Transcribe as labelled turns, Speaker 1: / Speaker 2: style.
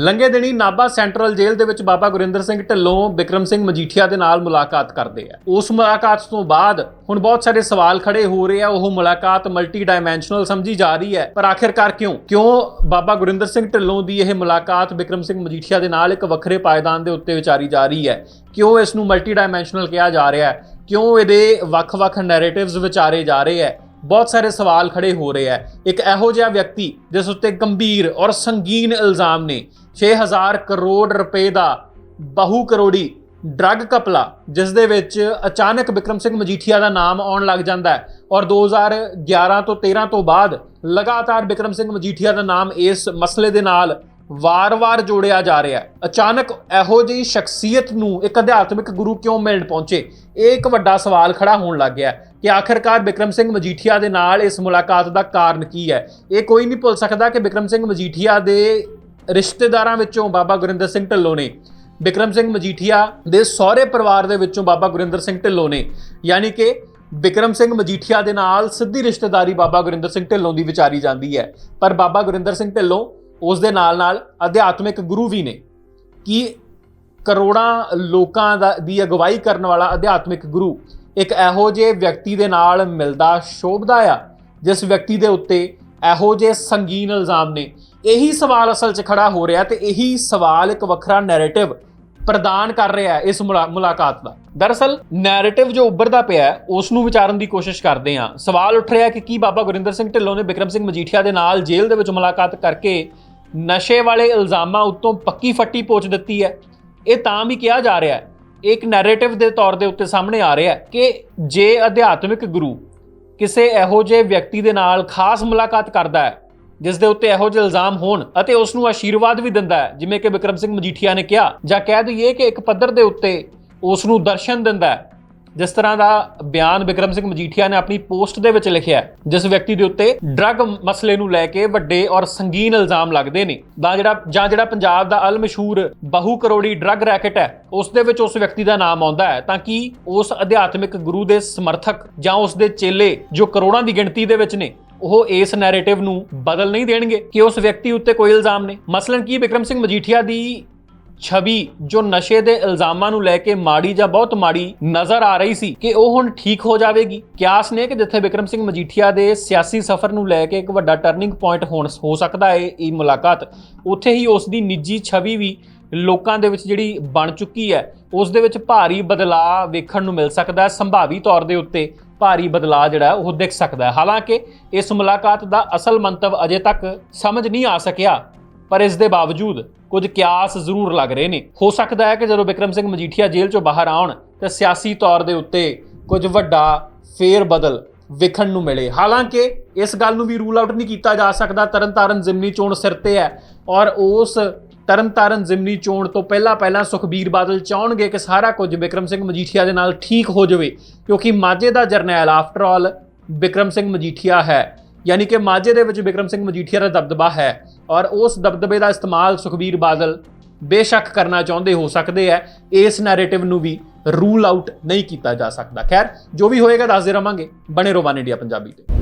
Speaker 1: ਲੰਘੇ ਦਿਨੀ ਨਾਭਾ ਸੈਂਟਰਲ ਜੇਲ੍ਹ ਦੇ ਵਿੱਚ ਬਾਬਾ ਗੁਰਿੰਦਰ ਸਿੰਘ ਢਿੱਲੋਂ ਬਿਕਰਮ ਸਿੰਘ ਮਜੀਠੀਆ ਦੇ ਨਾਲ ਮੁਲਾਕਾਤ ਕਰਦੇ ਆ। ਉਸ ਮੁਲਾਕਾਤ ਤੋਂ ਬਾਅਦ ਹੁਣ ਬਹੁਤ ਸਾਰੇ ਸਵਾਲ ਖੜੇ ਹੋ ਰਹੇ ਆ। ਉਹ ਮੁਲਾਕਾਤ ਮਲਟੀ ਡਾਈਮੈਂਸ਼ਨਲ ਸਮਝੀ ਜਾ ਰਹੀ ਹੈ। ਪਰ ਆਖਿਰਕਾਰ ਕਿਉਂ? ਕਿਉਂ ਬਾਬਾ ਗੁਰਿੰਦਰ ਸਿੰਘ ਢਿੱਲੋਂ ਦੀ ਇਹ ਮੁਲਾਕਾਤ ਬਿਕਰਮ ਸਿੰਘ ਮਜੀਠੀਆ ਦੇ ਨਾਲ ਇੱਕ ਵੱਖਰੇ ਪਾਇਦਾਨ ਦੇ ਉੱਤੇ ਵਿਚਾਰੀ ਜਾ ਰਹੀ ਹੈ? ਕਿਉਂ ਇਸ ਨੂੰ ਮਲਟੀ ਡਾਈਮੈਂਸ਼ਨਲ ਕਿਹਾ ਜਾ ਰਿਹਾ ਹੈ? ਕਿਉਂ ਇਹਦੇ ਵੱਖ-ਵੱਖ ਨੈਰੇਟਿਵਸ ਵਿਚਾਰੇ ਜਾ ਰਹੇ ਹੈ? ਬਹੁਤ ਸਾਰੇ ਸਵਾਲ ਖੜੇ ਹੋ ਰਹੇ ਹੈ। ਇੱਕ ਇਹੋ ਜਿਹਾ ਵਿਅਕਤੀ ਜਿਸ ਉੱਤੇ ਗੰਭੀਰ ਔਰ ਸੰਗੀਨ ਇਲਜ਼ਾਮ ਨੇ 6000 ਕਰੋੜ ਰੁਪਏ ਦਾ ਬਹੁ ਕਰੋੜੀ ਡਰੱਗ ਕਪਲਾ ਜਿਸ ਦੇ ਵਿੱਚ ਅਚਾਨਕ ਵਿਕਰਮ ਸਿੰਘ ਮਜੀਠੀਆ ਦਾ ਨਾਮ ਆਉਣ ਲੱਗ ਜਾਂਦਾ ਹੈ ਔਰ 2011 ਤੋਂ 13 ਤੋਂ ਬਾਅਦ ਲਗਾਤਾਰ ਵਿਕਰਮ ਸਿੰਘ ਮਜੀਠੀਆ ਦਾ ਨਾਮ ਇਸ ਮਸਲੇ ਦੇ ਨਾਲ ਵਾਰ-ਵਾਰ ਜੋੜਿਆ ਜਾ ਰਿਹਾ ਹੈ। ਅਚਾਨਕ ਇਹੋ ਜਿਹੀ ਸ਼ਖਸੀਅਤ ਨੂੰ ਇੱਕ ਅਧਿਆਤਮਿਕ ਗੁਰੂ ਕਿਉਂ ਮਿਲਣ ਪਹੁੰਚੇ? ਇਹ ਇੱਕ ਵੱਡਾ ਸਵਾਲ ਖੜਾ ਹੋਣ ਲੱਗ ਗਿਆ ਕਿ ਆਖਿਰਕਾਰ ਵਿਕਰਮ ਸਿੰਘ ਮਜੀਠੀਆ ਦੇ ਨਾਲ ਇਸ ਮੁਲਾਕਾਤ ਦਾ ਕਾਰਨ ਕੀ ਹੈ? ਇਹ ਕੋਈ ਨਹੀਂ ਭੁੱਲ ਸਕਦਾ ਕਿ ਵਿਕਰਮ ਸਿੰਘ ਮਜੀਠੀਆ ਦੇ ਰਿਸ਼ਤੇਦਾਰਾਂ ਵਿੱਚੋਂ ਬਾਬਾ ਗੁਰਿੰਦਰ ਸਿੰਘ ਢਿੱਲੋਂ ਨੇ ਵਿਕਰਮ ਸਿੰਘ ਮਜੀਠੀਆ ਦੇ ਸਹੁਰੇ ਪਰਿਵਾਰ ਦੇ ਵਿੱਚੋਂ ਬਾਬਾ ਗੁਰਿੰਦਰ ਸਿੰਘ ਢਿੱਲੋਂ ਨੇ। ਯਾਨੀ ਕਿ ਵਿਕਰਮ ਸਿੰਘ ਮਜੀਠੀਆ ਦੇ ਨਾਲ ਸਿੱਧੀ ਰਿਸ਼ਤੇਦਾਰੀ ਬਾਬਾ ਗੁਰਿੰਦਰ ਸਿੰਘ ਢਿੱਲੋਂ ਦੀ ਵਿਚਾਰੀ ਜਾਂਦੀ ਹੈ। ਪਰ ਬਾਬਾ ਗੁਰਿੰਦਰ ਸਿੰਘ ਢਿੱਲੋਂ ਉਸ ਦੇ ਨਾਲ ਨਾਲ ਅਧਿਆਤਮਿਕ ਗੁਰੂ ਵੀ ਨੇ, ਕਿ ਕਰੋੜਾਂ ਲੋਕਾਂ ਦਾ ਦੀ ਅਗਵਾਈ ਕਰਨ ਵਾਲਾ ਅਧਿਆਤਮਿਕ ਗੁਰੂ। ਇੱਕ ਇਹੋ ਜਿਹੇ ਵਿਅਕਤੀ ਦੇ ਨਾਲ ਮਿਲਦਾ ਸ਼ੋਭਦਾ ਆ, ਜਿਸ ਵਿਅਕਤੀ ਦੇ ਉੱਤੇ ਇਹੋ ਜਿਹੇ ਸੰਗੀਨ ਇਲਜ਼ਾਮ ਨੇ। ਇਹੀ ਸਵਾਲ ਅਸਲ 'ਚ ਖੜਾ ਹੋ ਰਿਹਾ ਤੇ ਇਹੀ ਸਵਾਲ ਇੱਕ ਵੱਖਰਾ ਨੈਰੇਟਿਵ ਪ੍ਰਦਾਨ ਕਰ ਰਿਹਾ ਹੈ ਇਸ ਮੁਲਾ- ਮੁਲਾਕਾਤ ਦਾ। ਦਰਅਸਲ ਨੈਰੇਟਿਵ ਜੋ ਉੱਭਰਦਾ ਪਿਆ ਉਸ ਨੂੰ ਵਿਚਾਰਨ ਦੀ ਕੋਸ਼ਿਸ਼ ਕਰਦੇ ਹਾਂ। ਸਵਾਲ ਉੱਠ ਰਿਹਾ ਕਿ ਕੀ ਬਾਬਾ ਗੁਰਿੰਦਰ ਸਿੰਘ ਢਿੱਲੋਂ ਨੇ ਵਿਕਰਮ ਸਿੰਘ ਮਜੀਠੀਆ ਦੇ ਨਾਲ ਜੇਲ੍ਹ ਦੇ ਵਿੱਚ ਮੁਲਾਕਾਤ ਕਰਕੇ ਨਸ਼ੇ ਵਾਲੇ ਇਲਜ਼ਾਮਾਂ ਉੱਤੋਂ ਪੱਕੀ ਫੱਟੀ ਪੋਚ ਦਿੱਤੀ ਹੈ। ਇਹ ਤਾਂ ਵੀ ਕਿਹਾ ਜਾ ਰਿਹਾ ਹੈ ਇੱਕ ਨੈਰੇਟਿਵ ਦੇ ਤੌਰ ਦੇ ਉੱਤੇ ਸਾਹਮਣੇ ਆ ਰਿਹਾ ਹੈ ਕਿ ਜੇ ਅਧਿਆਤਮਿਕ ਗੁਰੂ ਕਿਸੇ ਇਹੋ ਜਿਹੇ ਵਿਅਕਤੀ ਦੇ ਨਾਲ ਖਾਸ ਮੁਲਾਕਾਤ ਕਰਦਾ ਹੈ, ਜਿਸ ਦੇ ਉੱਤੇ ਇਹੋ ਜਿਹੇ ਇਲਜ਼ਾਮ ਹੋਣ ਅਤੇ ਉਸ ਨੂੰ ਆਸ਼ੀਰਵਾਦ ਵੀ ਦਿੰਦਾ ਹੈ, ਜਿਵੇਂ ਕਿ ਵਿਕਰਮ ਸਿੰਘ ਮਜੀਠੀਆ ਨੇ ਕਿਹਾ, ਜਾਂ ਕਹਿ ਦਈਏ ਕਿ ਇੱਕ ਪੱਧਰ ਦੇ ਉੱਤੇ ਉਸ ਨੂੰ ਦਰਸ਼ਨ ਦਿੰਦਾ ਹੈ ਜਿਸ ਤਰ੍ਹਾਂ ਦਾ ਬਿਆਨ ਵਿਕਰਮ ਸਿੰਘ ਮਜੀਠੀਆ ਨੇ ਆਪਣੀ ਪੋਸਟ ਦੇ ਵਿੱਚ ਲਿਖਿਆ ਜਿਸ ਵਿਅਕਤੀ ਦੇ ਉੱਤੇ ਡਰੱਗ ਮਸਲੇ ਨੂੰ ਲੈ ਕੇ ਵੱਡੇ ਔਰ ਸੰਗੀਨ ਇਲਜ਼ਾਮ ਲੱਗਦੇ ਨੇ। ਦਾ ਜਿਹੜਾ ਜਾਂ ਜਿਹੜਾ ਪੰਜਾਬ ਦਾ ਅਲਮਸ਼ਹੂਰ ਬਹੁ ਕਰੋੜੀ ਡਰੱਗ ਰੈਕਟ ਹੈ, ਉਸ ਦੇ ਵਿੱਚ ਉਸ ਵਿਅਕਤੀ ਦਾ ਨਾਮ ਆਉਂਦਾ ਹੈ। ਤਾਂ ਕਿ ਉਸ ਅਧਿਆਤਮਿਕ ਗੁਰੂ ਦੇ ਸਮਰਥਕ ਜਾਂ ਉਸ ਦੇ ਚੇਲੇ ਜੋ ਕਰੋੜਾਂ ਦੀ ਗਿਣਤੀ ਦੇ ਵਿੱਚ ਨੇ, ਉਹ ਇਸ ਨੈਰੇਟਿਵ ਨੂੰ ਬਦਲ ਨਹੀਂ ਦੇਣਗੇ? ਕਿ ਉਸ ਵਿਅਕਤੀ ਉੱਤੇ ਕੋਈ ਇਲਜ਼ਾਮ ਨੇ? ਮਸਲਨ ਕੀ ਵਿਕਰਮ ਸਿੰਘ ਮਜੀਠੀਆ ਦੀ ਛਵੀ ਜੋ ਨਸ਼ੇ ਦੇ ਇਲਜ਼ਾਮਾਂ ਨੂੰ ਲੈ ਕੇ ਮਾੜੀ ਜਾਂ ਬਹੁਤ ਮਾੜੀ ਨਜ਼ਰ ਆ ਰਹੀ ਸੀ ਕਿ ਉਹ ਹੁਣ ਠੀਕ ਹੋ ਜਾਵੇਗੀ। ਕਿਆਸ ਨੇ ਕਿ ਜਿੱਥੇ ਵਿਕਰਮ ਸਿੰਘ ਮਜੀਠੀਆ ਦੇ ਸਿਆਸੀ ਸਫ਼ਰ ਨੂੰ ਲੈ ਕੇ ਇੱਕ ਵੱਡਾ ਟਰਨਿੰਗ ਪੁਆਇੰਟ ਹੋਣ ਹੋ ਸਕਦਾ ਹੈ ਇਹ ਮੁਲਾਕਾਤ, ਉੱਥੇ ਹੀ ਉਸ ਦੀ ਨਿੱਜੀ ਛਵੀ ਵੀ ਲੋਕਾਂ ਦੇ ਵਿੱਚ ਜਿਹੜੀ ਬਣ ਚੁੱਕੀ ਹੈ, ਉਸ ਦੇ ਵਿੱਚ ਭਾਰੀ ਬਦਲਾਅ ਵੇਖਣ ਨੂੰ ਮਿਲ ਸਕਦਾ ਹੈ, ਸੰਭਾਵੀ ਤੌਰ ਦੇ ਉੱਤੇ ਭਾਰੀ ਬਦਲਾਅ ਜਿਹੜਾ ਉਹ ਦਿਖ ਸਕਦਾ ਹੈ। ਹਾਲਾਂਕਿ ਇਸ ਮੁਲਾਕਾਤ ਦਾ ਅਸਲ ਮੰਤਵ ਅਜੇ ਤੱਕ ਸਮਝ ਨਹੀਂ ਆ ਸਕਿਆ। ਪਰ ਇਸ ਦੇ ਬਾਵਜੂਦ ਕੁਝ ਕਿਆਸ ਜ਼ਰੂਰ ਲੱਗ ਰਹੇ ਨੇ। ਹੋ ਸਕਦਾ ਹੈ ਕਿ ਜਦੋਂ ਵਿਕਰਮ ਸਿੰਘ ਮਜੀਠੀਆ ਜੇਲ੍ਹ ਚੋਂ ਬਾਹਰ ਆਉਣ, ਤਾਂ ਸਿਆਸੀ ਤੌਰ ਦੇ ਉੱਤੇ ਕੁਝ ਵੱਡਾ ਫੇਰ ਬਦਲ ਵੇਖਣ ਨੂੰ ਮਿਲੇ। ਹਾਲਾਂਕਿ ਇਸ ਗੱਲ ਨੂੰ ਵੀ ਰੂਲ ਆਊਟ ਨਹੀਂ ਕੀਤਾ ਜਾ ਸਕਦਾ। ਤਰਨਤਾਰਨ ਜ਼ਿਮਨੀ ਚੋਣ ਸਿਰ ਤੇ ਹੈ ਔਰ ਉਸ ਤਰਨਤਾਰਨ ਜ਼ਿਮਨੀ ਚੋਣ ਤੋਂ ਪਹਿਲਾਂ ਪਹਿਲਾਂ ਸੁਖਬੀਰ ਬਾਦਲ ਚਾਹਣਗੇ ਕਿ ਸਾਰਾ ਕੁਝ ਵਿਕਰਮ ਸਿੰਘ ਮਜੀਠੀਆ ਦੇ ਨਾਲ ਠੀਕ ਹੋ ਜਾਵੇ, ਕਿਉਂਕਿ ਮਾਝੇ ਦਾ ਜਰਨੈਲ ਆਫਟਰ ਆਲ ਵਿਕਰਮ ਸਿੰਘ ਮਜੀਠੀਆ ਹੈ। ਯਾਨੀ ਕਿ ਮਾਝੇ ਦੇ ਵਿੱਚ ਵਿਕਰਮ ਸਿੰਘ ਮਜੀਠੀਆ ਦਾ ਦਬਦਬਾ ਹੈ ਔਰ ਉਸ ਦਬਦਬੇ ਦਾ ਇਸਤੇਮਾਲ ਸੁਖਬੀਰ ਬਾਦਲ ਬੇਸ਼ੱਕ ਕਰਨਾ ਚਾਹੁੰਦੇ ਹੋ ਸਕਦੇ ਹੈ, ਇਸ ਨੈਰੇਟਿਵ ਨੂੰ ਵੀ ਰੂਲ ਆਊਟ ਨਹੀਂ ਕੀਤਾ ਜਾ ਸਕਦਾ। ਖੈਰ, ਜੋ ਵੀ ਹੋਏਗਾ ਦੱਸਦੇ ਰਵਾਂਗੇ। ਬਣੇ ਰਹੋ ਵਨ ਇੰਡੀਆ ਪੰਜਾਬੀ ਤੇ।